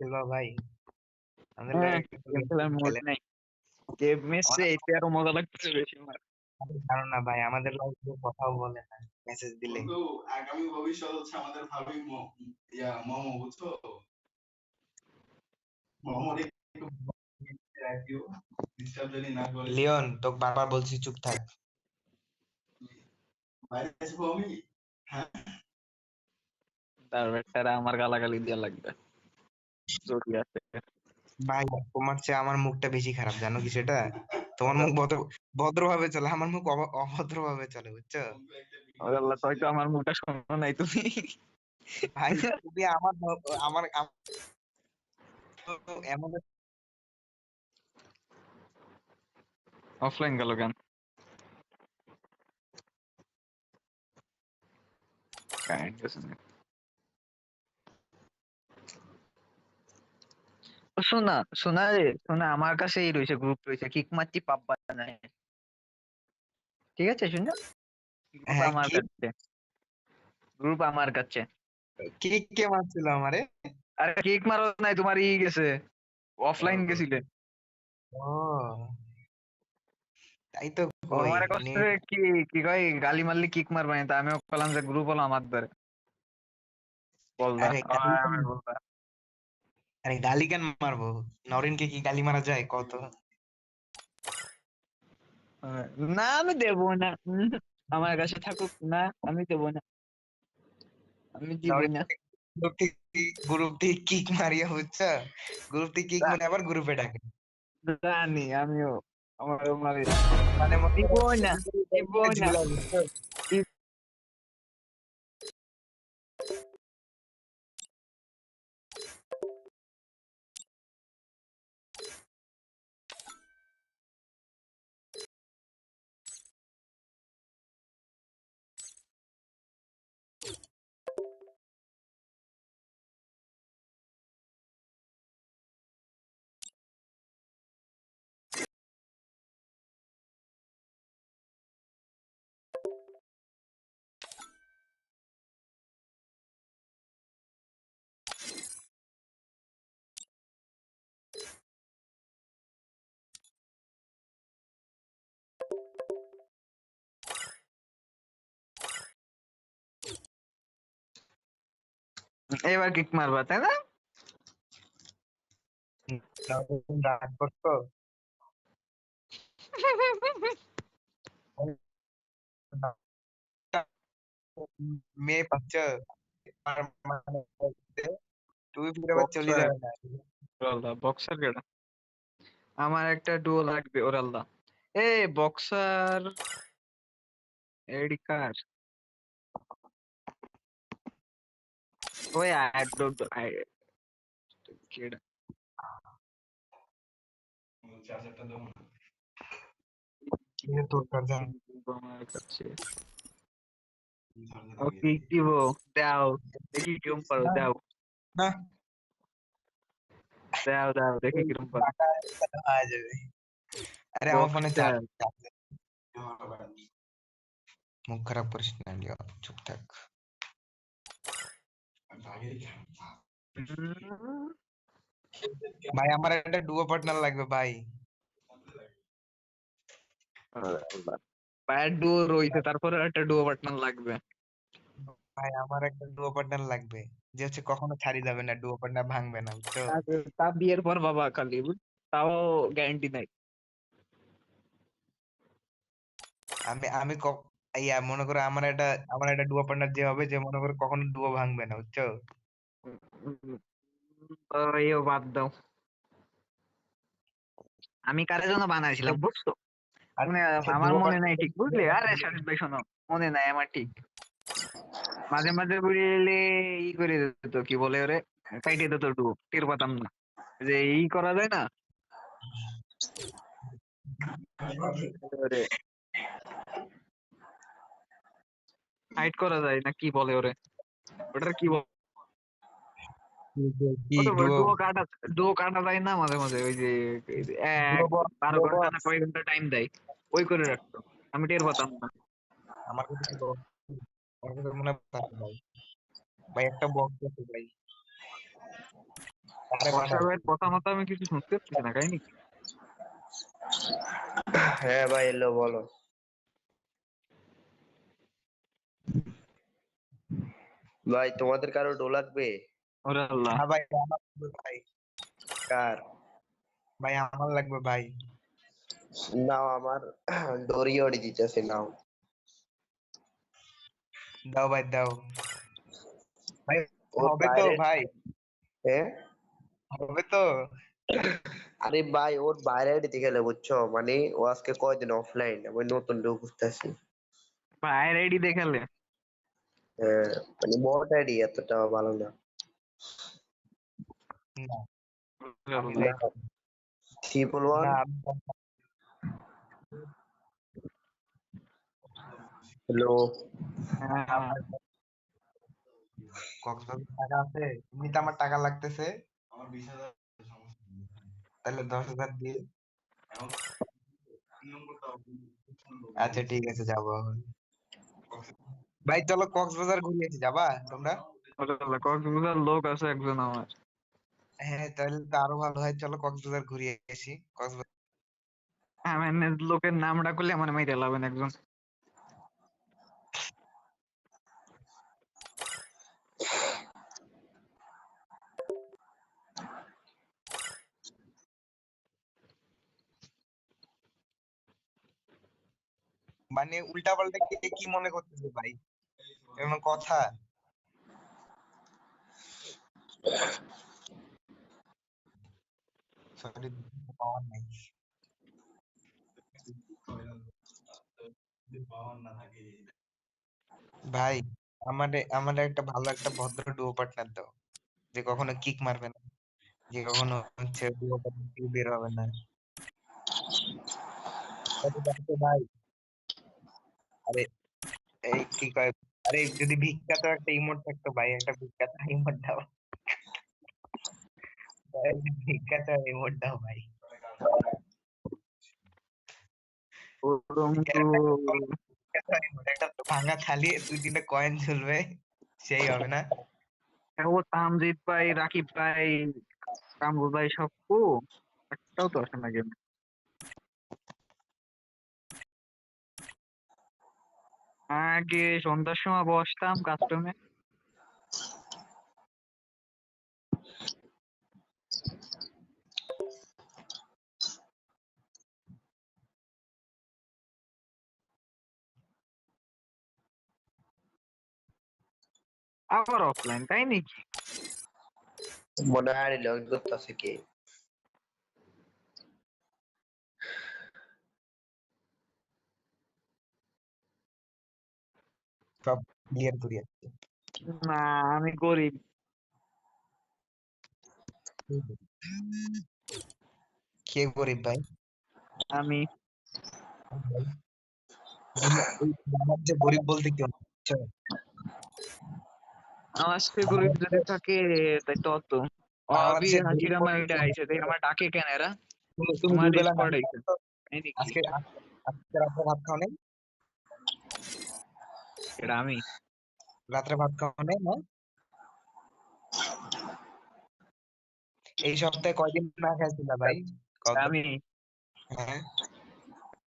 খেলবা ভাই। আমাদের হ্যাঁ, মজা লাগতেছে বেশি ভাই আমাদের কথাও বলে না মেসেজ দিলে। আগামী ভবিষ্যৎ হচ্ছে আমাদের ভাবি ইয়া মমো বুঝছ? লিওন তোকে বারবার বলছি চুপ থাক। হ্যাঁ। তার আমার গালাগালি দেওয়া লাগবে। আছে ভাই তোমার চেয়ে আমার মুখটা বেশি খারাপ জানো কি সেটা? তোমার মুখ ভদ্র ভদ্রভাবে চলে আমার মুখ অভ- অভদ্রভাবে চলে বুঝছ? আল্লাহ হয়তো আমার মুখটা শোনো নাই তুমি। ভাই তুমি আমার আমার এমন অফলাইন গেল কেন? কারেন্ট গেছে না। ও শোনা শোনা রে শোনা আমার কাছে এই রয়েছে গ্রুপ রয়েছে কিক মারছি পাপ্পা নাই ঠিক আছে শুনে গ্রুপ হ্যাঁ, আমার কাছে। গ্রুপ আমার কাছে। কে কে মারছিল আমারে? আরে কিক মারো নাই তোমার ই গেছে অফলাইন। গেছিলে। ও। তাই তো আমার মানে কষ্ট কি কি কয় গালি মারলে কিক মারবে না তা আমিও বললাম যে গ্রুপ হলো আমার ধরে বলদা আরে গালি কেন- মারবো? নরিনকে কি গালি মারা যায়? কত না আমি দেবো না। আমার কাছে থাকুক না আমি দেবো না। আমি দিব না। গ্রুপ থেকে কিক মারিয়া বুঝছ? গ্রুপ থেকে কিক মানে আবার গ্রুপে ডাকে। জানি আমিও। আমার মারি মানে দিব না দিব না। এবার কিক মারবা তাই না? মেয়ে পাচ্ছ তুই ফিরে আবার চলে যাবে। না ওরাল্লা বক্সার কেডা আমার একটা ডুও লাগবে ওরাল্লা এ বক্সার এডিকার কেডা চার্জারটা দেবো না কি রে তোর কার্জন আমার কাছে চার্জার ও কিক দিব দাও দেখি কিরম পারো। দাও না দাও দাও দেখি কিরম পারো হয়ে যাবে আরে আমার ফোনে Boxer. মুখ খারাপ করিস না চুপ থাক ভাই আমার একটা ডুও পার্টনার লাগবে ভাই। পায়ের ডুও রইছে তারপরে একটা ডুও পার্টনার লাগবে। ভাই আমার একটা ডুও পার্টনার লাগবে যে হচ্ছে কখনো ছাড়ি যাবে না ডুও পার্টনার ভাঙবে না বুঝছ? তা- তা বিয়ের পর বাবা খালি তাও গ্যারান্টি নাই। আমি আমি ইয়া মনে করো আমার একটা আমার একটা ডুও পার্টনার যে হবে যে মনে করো কখনো ডুও ভাঙবে না বুঝছ? এও বাদ দাও। আমি কারে জন্য বানাইছিলাম? বুঝছ? মানে আমার মনে নাই ঠিক বুঝলি? আরে শাহিদ ভাই শোনো মনে নাই আমার ঠিক। মাঝে মাঝে বুঝলে ই করে দিত কি বলে ওরে? কাইটে দিত ডুও টের পাতাম না। যে ই করা যায় না? ওরে হাইড করা যায় না কি বলে ওরে? ওটার কি বলে? ডুও কাটা যায় না মাঝে মাঝে ওই যে এই এক বারো ঘণ্টা না কয় ঘণ্টা টাইম দেয় ওই করে রাখতো। আমি টের পাতাম না। আমার কাছে আমার কাছে মনে ভাই ভাই একটা বক্স আছে ভাই। কথা মতো আমি কিছু শুনতে পাচ্ছি না কাহিনী হ্যাঁ ভাই এলো বলো। ভাই তোমাদের কারও ডো লাগবে? ওরে আল্লাহ। হ্যাঁ ভাই আমার লাগবে ভাই। কার? ভাই আমার লাগবে ভাই। নাও আমার ডোরিওরি দিতেছে নাও। দাও ভাই দাও। ভাই ওর হবে তো বাইরে- ভাই। হ্যাঁ হবে তো। আরে ভাই ওর বাইরে দিতে গেলে বুঝছ? মানে ও আজকে কয়দিন অফলাইন আমি নতুন ডো খুঁজতেছি ভাই রেডি দেখালে হ্যাঁ মানে বট আইডি এতটা ভালো না ট্রিপল ওয়ান হ্যালো হ্যাঁ, টাকা আছে এমনিতে আমার টাকা লাগতেছে আমার তাহলে দশ হাজার দিয়ে এখন। আচ্ছা ঠিক আছে যাব ভাই চলো কক্সবাজার ঘুরে আসি যাবা তোমরা? কক্সবাজার লোক আছে একজন আমার। হ্যাঁ তাহলে তো আরও ভালো হয় চলো কক্সবাজার ঘুরে আসি কক্সবাজার। আমার লোকের নাম ডাকলে আমার মাইরে লাবেন একজন। মানে উল্টা পাল্টা কে কি মনে করতেছে ভাই? এমন কথা? ভাই আমারে আমারে একটা ভালো একটা ভদ্র ডুও পার্টনার দাও, যে কখনো কিক মারবে না, যে কখনো হচ্ছে পার্টনার বের হবে না। ভাই, আরে, এই কি কয় আরে যদি ভিক্ষাতে একটা ইমোট থাকতো ভাই একটা ভিক্ষাতে ইমোট দাও। ভিক্ষাতে ইমোট দাও ভাই। ভাঙা থালি দুই তিনটা কয়েন ঝুলবে সেই হবে না? ও তামজিৎ ভাই রাকিব ভাই কামরুল ভাই সব একটাও তো আসে না গেম আগে সন্ধ্যার সময় বসতাম কাস্টমে আবার অফলাইন তাই নাকি? মনে হয় লগ করতেছে কে সব ক্লিয়ার করি না আমি গরিব। কে গরিব ভাই? আমি। আমার যে গরিব বলতে কেউ আমার সে গরিব যদি থাকে তাই তো অত। আমার অবি যে হাসির গরিব আমার বলতে এটা কেউ না। আইছে তাই আমার ডাকে কেন এরা? তোমার আইছে আজকে আজকে ভাত খাও নাই? এটা আমি রাত্রে ভাত খাও নাই না? এই সপ্তাহে কয়দিন না খাইছিলা ভাই? আমি হ্যাঁ।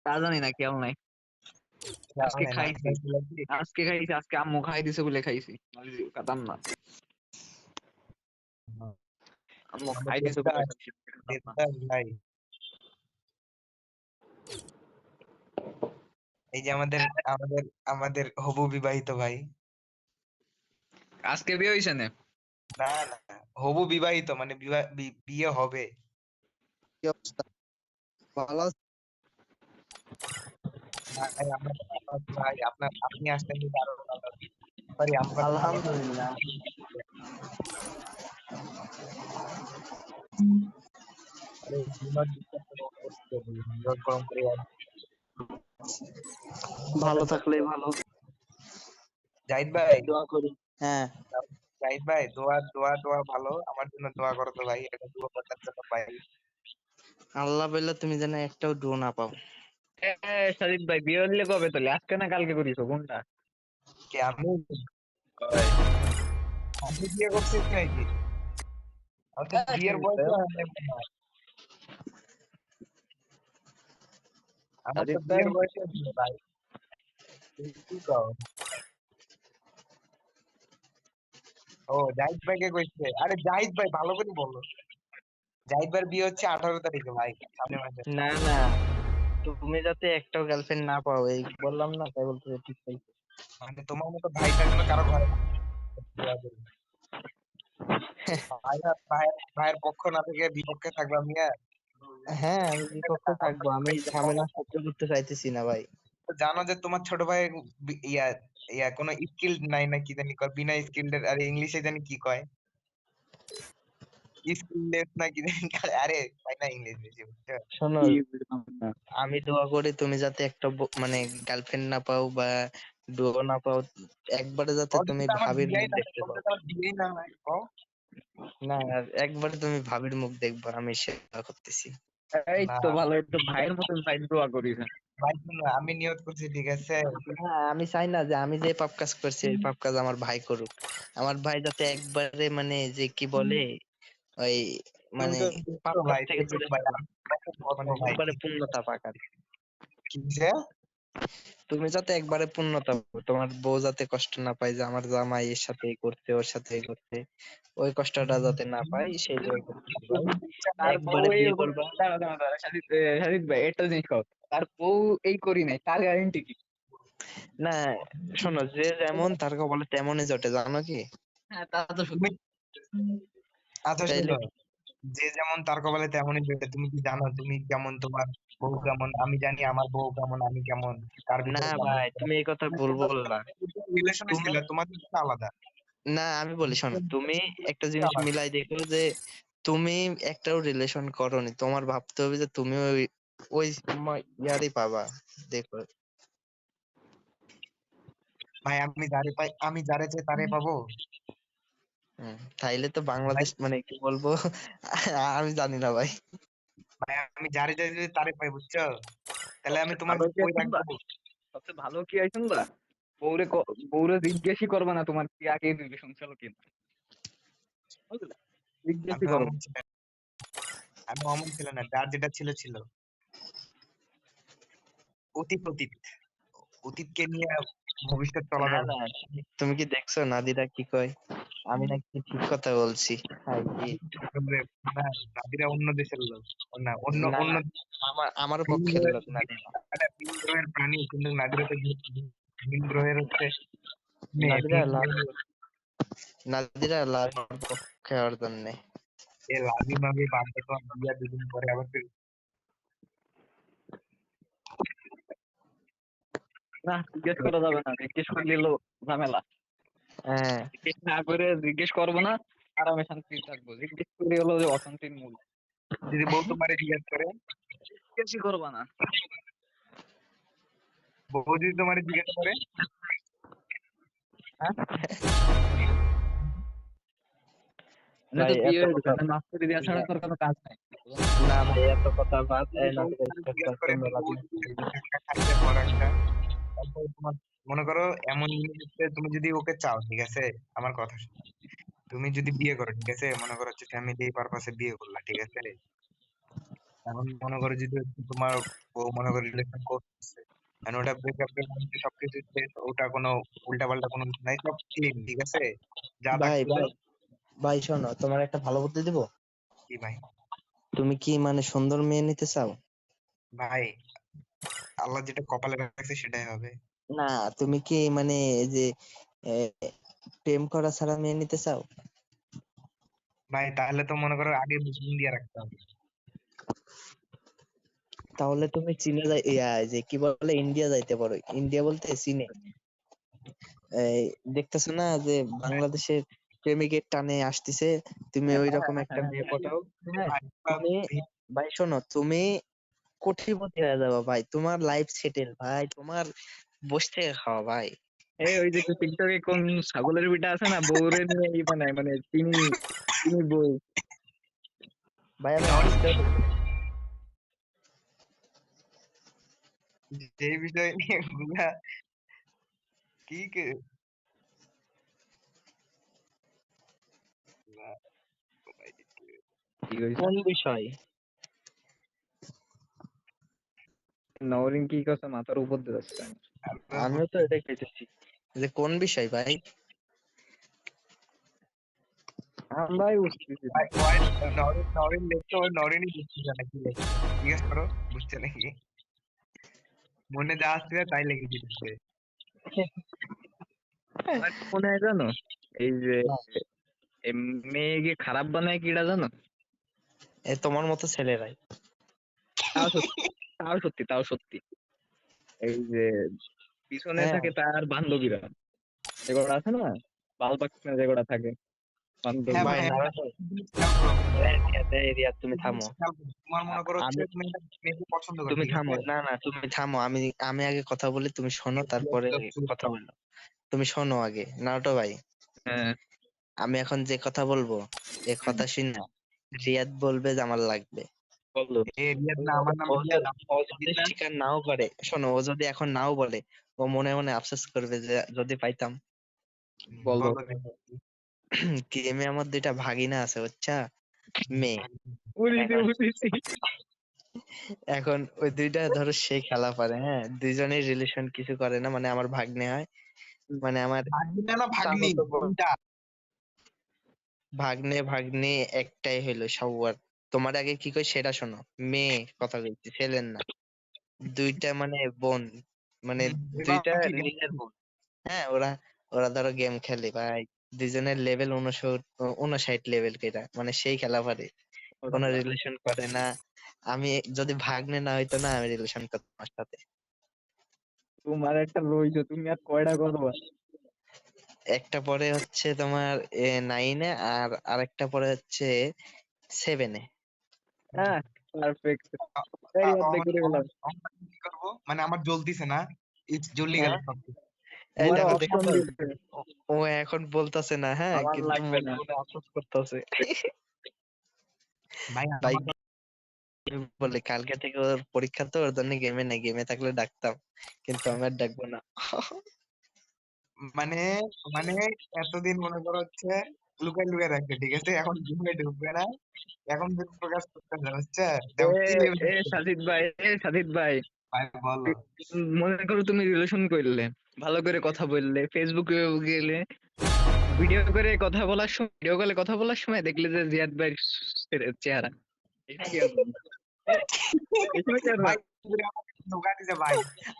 তা জানি না খেয়াল নাই। আজকে খাইছি। আজকে খাইছি আজকে আম্মু খাই দিছে বলে খাইছি। খাতাম না। আম্মু খাই দিছে বলে খাইছি, খেতাম না। চেষ্টা ভাই এই যে আমাদের আমাদের আমাদের হবু বিবাহিত ভাই। আজকে বিয়ে হইছে না? না না হবু বিবাহিত মানে বিয়ে হবে। কি অবস্থা? ভালো? ভাই, আপনার আপনি আসতেন আরও। আমরা আলহামদুলিল্লাহ। আরে, গরম করে আর- ভালো থাকলে ভালো। জাহিদ ভাই দোয়া করি। হ্যাঁ। জাহিদ ভাই দোয়া দোয়া দোয়া ভালো। আমার জন্য দোয়া করো তো ভাই এটা দোয়া করতে জন্য ভাই। আল্লাহ বললে তুমি যেন একটাও ডো না পাও। সাজিদ ভাই বিয়ে হলে কবে তোলে আজকে না কালকে করিস কোনটা? কে আমি? আমি বিয়ে করছি নাকি? আমার বিয়ের বয়স বিয়ের বয়স ভাই। তুমি কি কও? ও জাহিদ ভাইকে কইছে। আরে জাহিদ ভাই ভালো করে বলো। জাহিদ ভাইয়ের বিয়ে হচ্ছে আঠারো তারিখে ভাই মাসে। না না। তুমি যাতে একটাও গার্লফ্রেন্ড না পাও এই বললাম না তাই বলতে ঠিক তাই মানে তোমার মতো ভাই থাকলে কারও ঘরে ভাইয়ের ভাইয়ের পক্ষ না থেকে বিপক্ষে থাকবা মিয়া। হ্যাঁ আমি বিপক্ষে থাকব। আমি ঝামেলা সহ্য করতে চাইতেছি না ভাই। জানো যে তোমার ছোট ভাই ইয়া ইয়া কোনো স্কিল নাই না কি জানি কয়? বিনা স্কিল আর ইংলিশে জানি কি কয়? স্কিললেস না কি জানি আরে তাই না ইংলিশ বেশি শোনো। আমি দোয়া করি তুমি যাতে একটা মানে গার্লফ্রেন্ড না পাও বা ডুও না পাও একবারে যাতে তুমি ভাবির মুখ না দেখতে পাও। না একবারে তুমি ভাবির মুখ দেখবা আমি সেবা করতেছি। এই না। তো ভালো। একটু তো ভাইয়ের মতন ভাই দোয়া করিস ভাই শোনো, আমি নিয়ত করছি ঠিক আছে? না আমি চাই না যে আমি যে পাপ কাজ করছি এই পাপ কাজ আমার ভাই করুক। আমার ভাই যাতে একবারে মানে যে কি বলে ওই মানে পাপ থেকে দূরে মানে একবারে পূর্ণতা পাক আর কি। তুমি যাতে একবারে পূর্ণতা পাও, তোমার বউ যাতে কষ্ট না পায় যে আমার জামাই এর সাথে এই করছে ওর সাথে এই করছে ওই কষ্টটা যাতে না পায় সেই দাঁড়াও, সাজিদ ভাই একটা জিনিস কও। তার বউ এই করি নাই তার গ্যারান্টি কি? না শোনো যে যেমন তার কপালে তেমনই জটে জানো কি? হ্যাঁ তা তো সত্যি। আচ্ছা শোনো যে যেমন তার কপালে তেমনই জোটে তুমি কি জানো তুমি কেমন তোমার বউ কেমন? আমি জানি আমার বউ কেমন আমি কেমন তার না ভাই তুমি এই কথা ভুল বললা। রিলেশন তোমার- ছিল তোমাদের আলাদা। না আমি বলি শোনো তুমি একটা জিনিস মিলাই দেখো যে তুমি একটাও রিলেশন করনি তোমার ভাবতে হবে যে তুমি ওই ওই ইয়ারই পাবা দেখো। ভাই আমি যারে পাই আমি যারে চাই তারে পাবো? তাইলে তো বাংলাদেশ মানে কি বলব? আমি জানি না ভাই। ভাই আমি যারে চাই যদি তারে পাই বুঝছ? তাহলে আমি তোমার কি শুনবা? সবচেয়ে ভালো কি হয় শুনবা বউরে ক- বউরে জিজ্ঞেসই করবা না তোমার কি আগে রিলেশন ছিল কিনা বুঝলে? জিজ্ঞেসই আমি করো। অমন ছিলাম। আমি অমন ছিল না যার যেটা ছিল ছিল। অতীত অতীত। অতীতকে নিয়ে ভবিষ্যৎ চলা যাবে তুমি কি দেখছ? নাদিরা কি কয়? আমি নাকি ঠিক কথা বলছি? নাদিরা অন্য দেশের লোক। না অন্য অন্য আমার আমার পক্ষের লোক নাদিরা। একটা প্রাণী কিন্তু নাদিরা তো ভিন- ভিন গ্রহের হচ্ছে নাদিরা লাল। নাদিরা লাভ পক্ষে হওয়ার জন্য। এ লাভি মাভি বাদ দে তো বিয়া দুদিন পরে আবার না জিজ্ঞেস করা যাবে না জিজ্ঞেস করলে ঝামেলা। হ্যাঁ। জিজ্ঞেস না করে জিজ্ঞেস করব না আরামে শান্তি থাকব। জিজ্ঞেস করে হলো যে অশান্তির মূল। যদি বউ তোমারে জিজ্ঞেস করে। জিজ্ঞেসই করবা না। বউ যদি তোমারে জিজ্ঞেস করে। না ভাই, এত কথা- নাই। না ভাই এত কথা বাদ তোমারে মনে করো এমন হচ্ছে তুমি যদি ওকে চাও ঠিক আছে? আমার কথা শোনো। তুমি যদি বিয়ে করো ঠিক আছে? মনে করো হচ্ছে ফ্যামিলি পারপাসে বিয়ে করলা ঠিক আছে? এখন মনে করো যদি তোমার বউ মনে করো রিলেশন করতেছে এখন ওটা ব্রেকআপ সবকিছু ওটা কোনো উল্টা পাল্টা কোনো নাই সব ক্লিন ঠিক আছে? যা ভাই ভাই শোনো তোমার একটা ভালো বুদ্ধি দিব? কি ভাই? তুমি কি মানে সুন্দর মেয়ে নিতে চাও? ভাই আল্লাহ যেটা কপালে রাখছে সেটাই হবে। না তুমি কি মানে যে প্রেম করা ছাড়া মেয়ে নিতে চাও? ভাই তাহলে তো মনে করো আগে মুসলিম দিয়ে রাখতে হবে। তাহলে তুমি চীনে যাই যে কি বলে ইন্ডিয়া যাইতে পারো। ইন্ডিয়া বলতে চীনে। এই দেখতেছো না যে বাংলাদেশের প্রেমিকের টানে আসতেছে? তুমি ওই রকম একটা মেয়ে পটাও হ্যাঁ তুমি ভাই শোনো তুমি কোটিপতি হয়ে যাবে ভাই। তোমার লাইফ সেটেল ভাই। তোমার বসে থেকে খাওয়া ভাই। এই ওই যে টিকটকে কোন ছাগলের বিটা আছে না বউরে নিয়ে ই বানায় মানে তিনি তিনি বউ। ভাই আমি আজকে- যে বিষয় নিয়ে গুলা কি? কে কোন বিষয়? নওরিন কি কইছে মাথার উপর দিয়ে যাচ্ছে আমিও তো এটাই খাইতেছি যে কোন বিষয় ভাই? আমরাই বুঝতেছি। নরিন ওই নরিনই বুঝতেছে না কি লিখছে জিজ্ঞেস করো বুঝছে নাকি? মনে যা আসছে তাই লিখে দিচ্ছে মনে হয় জানো এই যে মেয়েকে খারাপ বানায় কিডা জানো? এ তোমার মতো ছেলেরাই। তাও সত্যি তাও সত্যি। এই যে পিছনে হ্যাঁ। থাকে তার বান্ধবীরা। যেগুলো আছে না? বাল পাকনা যেগুলো থাকে। বান্ধবী। হ্যাঁ রিয়াদ তুমি থামো। মনে আমি- তুমি একটা মেয়েকে পছন্দ করো। তুমি ঠিক থামো। না না তুমি থামো। আমি আমি আগে কথা বলি তুমি শোনো তারপরে কথা বলো তুমি শোনো আগে। নারুটো ভাই। হ্যাঁ। আমি এখন যে কথা বলব এ কথা শুনে রিয়াদ বলবে যে আমার লাগবে। বলো। এ রিয়াদ না আমার নাম ও যদি- স্বীকার নাও করে শোনো ও যদি এখন নাও বলে ও মনে মনে আফসোস করবে যে যদি পাইতাম। বলো। গেমে আমার দুইটা ভাগিনা আছে বুঝছা? মেয়ে। এখন ওই দুইটা ধরো সে খেলা পারে হ্যাঁ? দুইজনের রিলেশন কিছু করে না মানে আমার ভাগ্নে হয়। মানে আমার ভাগ্নি না? ভাগ্নে? ভাগ্নে একটাই হইল সবার তোমার আগে কি কই সেটা শোনো। মেয়ে কথা কইছি ছেলের না। দুইটা মানে বোন মানে দুইটা বোন। হ্যাঁ ওরা ওরা ধরো গেম খেলে ভাই। দুজনের লেভেল উনষাট লেভেল কেটা মানে সেই খেলা পারে। কোনো রিলেশন করে না। আমি যদি ভাগ্নে না হইতো না আমি রিলেশন করতাম ওর সাথে। তোমার একটা রইছো তুমি আর কয়টা করবা একটা পরে হচ্ছে তোমার নাইনে আর আরেকটা পরে হচ্ছে সেভেনে হ্যাঁ পারফেক্ট এই করে মানে আমার জ্বলতিছে না ইটস জ্বলি গেল হ্যাঁ? এই দেখো দেখো ও এখন বলতাছে না হ্যাঁ আমার কিন্তু মনে আফসোস করতেছে। ভাই ভাই আমার কালকে থেকে ওর পরীক্ষা তো ওর জন্য গেমে নেই গেমে থাকলে ডাকতাম কিন্তু আমি আর ডাকবো না। মানে মানে এতদিন মনে করো হচ্ছে লুকাই লুকাই রাখবে ঠিক আছে? এখন গেমে ঢুকবে না। এখন প্রকাশ করতে হচ্ছে এ সাজিদ ভাই এ সাজিদ ভাই। মনে করো তুমি রিলেশন করলে ভালো করে কথা বললে ফেসবুকে গেলে ভিডিও করে কথা বলার সময় ভিডিও কলে কথা বলার সময় দেখলে যে জিয়াদ ভাই চেহারা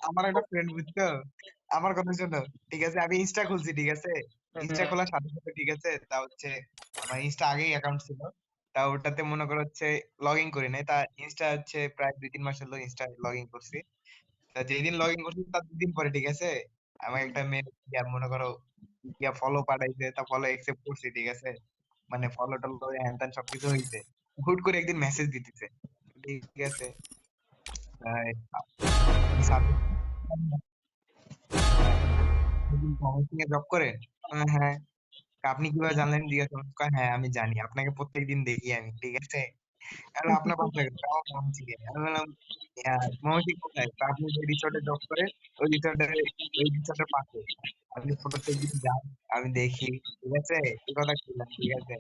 আমার একটা ফ্রেন্ড বুঝছ? আমার কথা শোনো ঠিক আছে? আমি ইনস্টা খুলছি ঠিক আছে? ইনস্টা খোলার সাথে সাথে ঠিক আছে? তা হচ্ছে আমার ইনস্টা আগেই অ্যাকাউন্ট ছিল। তা ওটাতে মনে করো হচ্ছে লগ ইন করি নাই। তা ইনস্টা হচ্ছে প্রায় দুই তিন মাস হলো ইনস্টা লগ ইন করছি। তা যেদিন লগ ইন করছি তার দুদিন পরে ঠিক আছে? আমার একটা মেয়ে ইয়া মনে করো ইয়া ফলো পাঠাইছে তা ফলো অ্যাকসেপ্ট করছি ঠিক আছে? মানে ফলো টলো হ্যান ত্যান সবকিছু হয়েছে হুট করে একদিন মেসেজ দিতেছে। ঠিক আছে? জব করেন। হ্যাঁ। তা আপনি কীভাবে জানলেন? জিজ্ঞাসা করলাম। কয়, হ্যাঁ আমি জানি। আপনাকে প্রত্যেকদিন দেখি আমি ঠিক আছে? আর আপনার বাসা কোথায়? আমার ময়মনসিংহে। আমি বললাম "হ্যাঁ, ময়মনসিংহ কোথায়? তা আপনি যে রিসোর্টে জব করেন ওই রিসোর্টের ওই রিসোর্টের পাশে। আপনি প্রত্যেকদিন যান আমি দেখি ঠিক আছে? এই কথা বললাম ঠিক আছে?